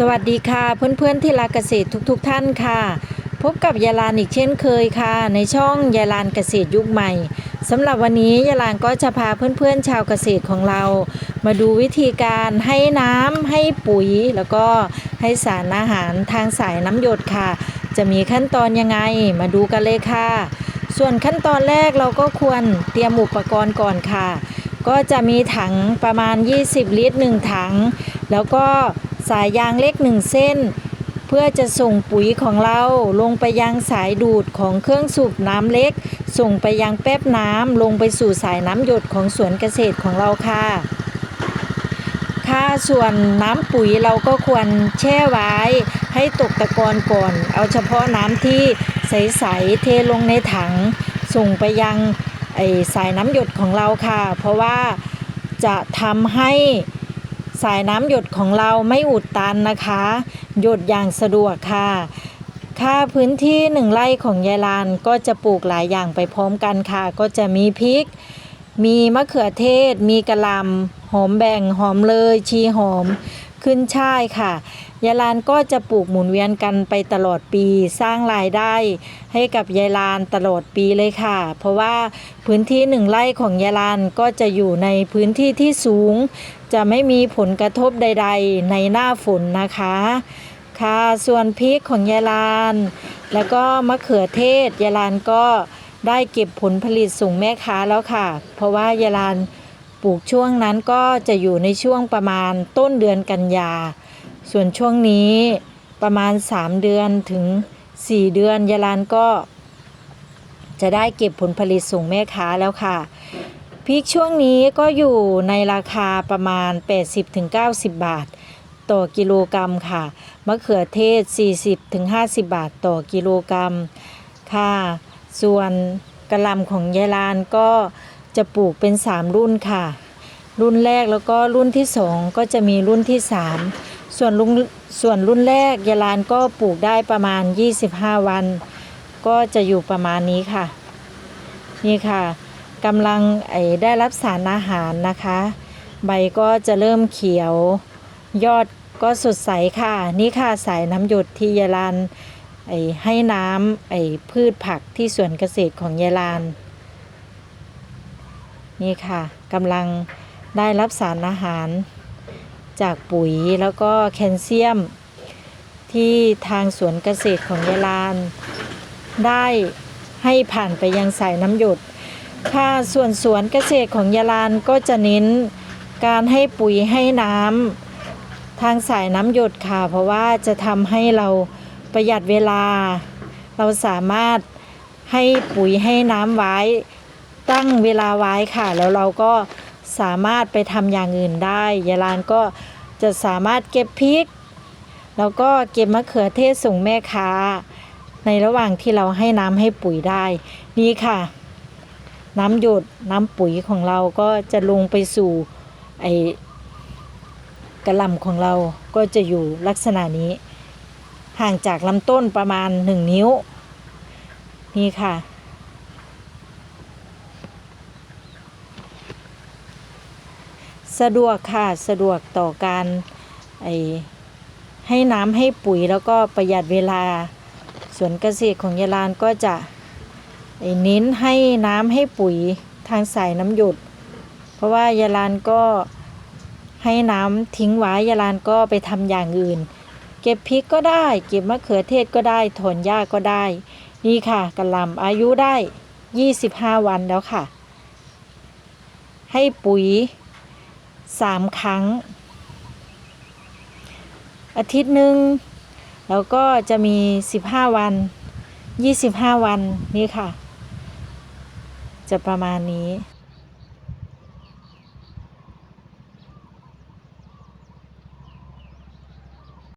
สวัสดีค่ะเพื่อนๆที่รักเกษตรทุกๆทท่านค่ะ พบกับยาลานอีกเช่นเคยค่ะ ในช่องยาลานเกษตรยุคใหม่สำหรับวันนี้ยาลานก็จะพาเพื่อนๆชาวเกษตรของเรา มาดูวิธีการให้น้ำให้ปุ๋ย แล้วก็ให้สารอาหารทางสายน้ำหยดค่ะ จะมีขั้นตอนยังไงมาดูกันเลยค่ะ ส่วนขั้นตอนแรกเราก็ควรเตรียมอุปกรณ์ก่อนค่ะ ก็จะมีถังประมาณ 20 ลิตร 1 ถัง แล้วก็ สายยางเล็ก1เส้น เพื่อจะส่งปุ๋ยของเราลงไปยังสายดูดของเครื่องสูบน้ำเล็ก ส่งไปยังแป๊บน้ำลงไปสู่สายน้ำหยดของสวนเกษตรของเราค่ะ ค่ะส่วนน้ำปุ๋ยเราก็ควรแช่ไว้ให้ตกตะกอนก่อน เอาเฉพาะน้ำที่ใสๆเทลงในถัง ส่งไปยังไอสายน้ำหยดของเราค่ะ เพราะว่าจะทำให้ สายน้ำหยดของเราไม่อุดตันนะคะ หยดอย่างสะดวกค่ะ ค่าพื้นที่หนึ่งไร่ของยายลานก็จะปลูกหลายอย่างไปพร้อมกันค่ะ ก็จะมีพริก มีมะเขือเทศ มีกระลำหอมแบ่งหอมเลยชีหอม ขึ้นช่ายค่ะ ยายลานก็จะปลูกหมุนเวียนกันไปตลอดปีสร้างรายได้ ให้กับยายลานตลอดปีเลยค่ะ เพราะว่าพื้นที่หนึ่งไร่ของยายลานก็จะอยู่ในพื้นที่ที่สูง จะไม่มีผลกระทบใด ๆ ในหน้าฝนนะคะค่ะส่วนพริกของยายลาน แล้วก็มะเขือเทศยายลานก็ได้เก็บผลผลิตส่งแม่ค้าแล้วค่ะ เพราะว่ายายลาน ปลูกช่วงนั้นก็จะอยู่ในช่วงประมาณต้นเดือนกันยา ส่วนช่วงนี้ประมาณ 3 เดือนถึง 4 เดือนยายลานก็ จะได้เก็บผลผลิตส่งแม่ค้าแล้วค่ะพริกช่วงนี้ก็อยู่ในราคาประมาณ 80-90 บาท ต่อกิโลกรัมค่ะ มะเขือเทศ 40-50 บาทต่อกิโลกรัมค่ะ ส่วนกระลำของยายลานก็ จะปลูกเป็น 3 รุ่นค่ะ รุ่นแรกแล้วก็รุ่นที่ 2 ก็จะมีรุ่นที่ 3 ส่วนรุ่นส่วนรุ่นแรกยายลานก็ปลูกได้ประมาณ 25 วัน ก็จะอยู่ประมาณนี้ค่ะ นี่ค่ะกำลังไอ้ได้รับสารอาหารนะคะ ใบก็จะเริ่มเขียวยอดก็สดใสค่ะ นี่ค่ะสายน้ำหยดที่ยายลานไอ้ให้น้ำไอ้พืชผักที่สวนเกษตรของยายลาน นี่ค่ะกำลังได้รับสารอาหารจากปุ๋ยแล้วก็แคลเซียม ที่ทางสวนเกษตรของยาลาน ได้ให้ผ่านไปยังสายน้ำหยดค่ะส่วนสวนเกษตรของยาลานก็จะเน้นการให้ปุ๋ยให้น้ำทางสายน้ำหยดค่ะ เพราะว่าจะทำให้เราประหยัดเวลา เราสามารถให้ปุ๋ยให้น้ำไว้ ตั้งเวลาไว้ค่ะ แล้วเราก็สามารถไปทำอย่างอื่นได้ยายลานก็จะสามารถเก็บพริก แล้วก็เก็บมะเขือเทศส่งแม่ค้า ในระหว่างที่เราให้น้ำให้ปุ๋ยได้ นี่ค่ะ น้ำหยดน้ำปุ๋ยของเราก็จะลงไปสู่ไอ้กระหลำของเราก็จะอยู่ลักษณะนี้ ห่างจากลำต้นประมาณ 1 นิ้ว นี่ค่ะ สะดวกค่ะสะดวกต่อการไอให้น้ำให้ปุ๋ยแล้วก็ประหยัดเวลาสวนเกษตรของยาลานก็จะเน้นให้น้ำให้ปุ๋ยทางสายน้ำหยด เพราะว่ายาลานก็ให้น้ำทิ้งไว้ยาลานก็ไปทำอย่างอื่น เก็บพริกก็ได้ เก็บมะเขือเทศก็ได้ถอนหญ้าก็ได้ นี่ค่ะกระลำอายุได้ 25 วันแล้วค่ะ ให้ปุ๋ย สามครั้ง อาทิตย์หนึ่งแล้วก็จะมีสิบห้าวันยี่สิบห้าวันนี่ค่ะ จะประมาณนี้